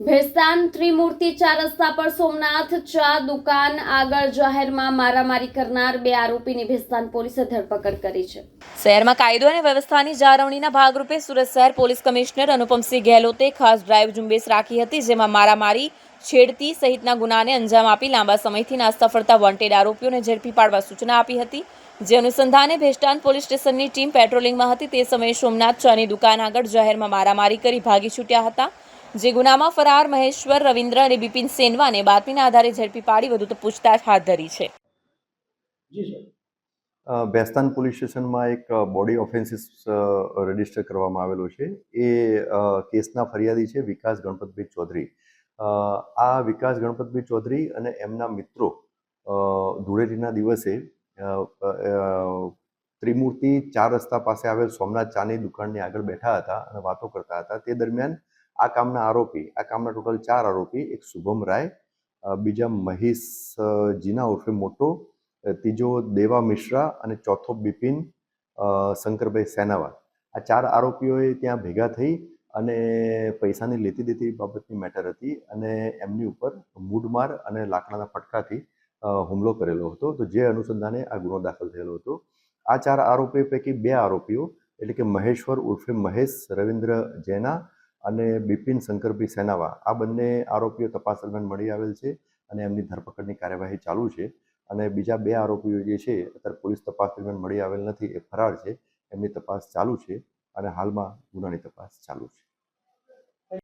ભેસ્તાન ત્રિમૂર્તિ ચાર રસ્તા પર સોમનાથ ચા દુકાન આગળ જાહેરમાં મારામારી કરનાર બે આરોપીની ભેસ્તાન પોલીસે ધરપકડ કરી છે. શહેરમાં કાયદો અને વ્યવસ્થાની જાળવણીના ભાગરૂપે સુરત શહેર પોલીસ કમિશનર અનુપમસિંહ ગેહલોતે ખાસ ડ્રાઈવ ઝુંબેશ રાખી હતી, જેમાં મારામારી, છેડતી સહિતના ગુનાને અંજામ આપી લાંબા સમયથી નાસ્તા ફરતા વોન્ટેડ આરોપીઓને ઝડપી પાડવા સૂચના આપી હતી. જે અનુસંધાને ભેસ્તાન પોલીસ સ્ટેશનની ટીમ પેટ્રોલિંગમાં હતી, તે સમયે સોમનાથ ચાની દુકાન આગળ જાહેરમાં મારામારી કરી ભાગી છૂટ્યા હતા. જે ગુનામાં ફરાર મહેશ્વર રવિન્દ્ર અને બિપિન સેનવાને બાતમીના આધારે ઝડપી પાડી વધુ પૂછતાછ હાથ ધરી છે. જી બેસ્તાન પોલીસ સ્ટેશનમાં એક બોડી ઓફેન્સીસ રજિસ્ટર કરવામાં આવેલો છે. એ કેસના ફરિયાદી છે વિકાસ ગણપતભાઈ ચૌધરી. આ વિકાસ ગણપતભાઈ ચૌધરી અને એમના મિત્રો ધૂળેટીના દિવસે ત્રિમૂર્તિ ચાર રસ્તા પાસે આવેલ સોમનાથ ચાની દુકાનની આગળ બેઠા હતા અને વાતો કરતા હતા. તે દરમિયાન આ કામના આરોપી, આ કામના ટોટલ ચાર આરોપી, એક શુભમ રાય બીજા મહેશ જીના ઉર્ફે મોટો ત્રીજો દેવા મિશ્રા અને ચોથો બિપિન શંકરભાઈ સેનાવા આ ચાર આરોપીઓએ ત્યાં ભેગા થઈ અને પૈસાની લેતી દેતી બાબતની મેટર હતી અને એમની ઉપર મૂઢમાર અને લાકડાના ફટકાથી હુમલો કરેલો હતો. તો જે અનુસંધાને આ ગુનો દાખલ થયેલો હતો. આ ચાર આરોપીઓ પૈકી બે આરોપીઓ, એટલે કે મહેશ્વર ઉર્ફે મહેશ રવિન્દ્ર જૈના અને બિપિન શંકરભાઈ સેનાવા, આ બંને આરોપીઓ તપાસ દરમિયાન મળી આવેલ છે અને એમની ધરપકડની કાર્યવાહી ચાલુ છે. અને બીજા બે આરોપીઓ જે છે, અત્યારે પોલીસ તપાસ દરમિયાન મળી આવેલ નથી, એ ફરાર છે. એમની તપાસ ચાલુ છે અને હાલમાં ગુનાની તપાસ ચાલુ છે.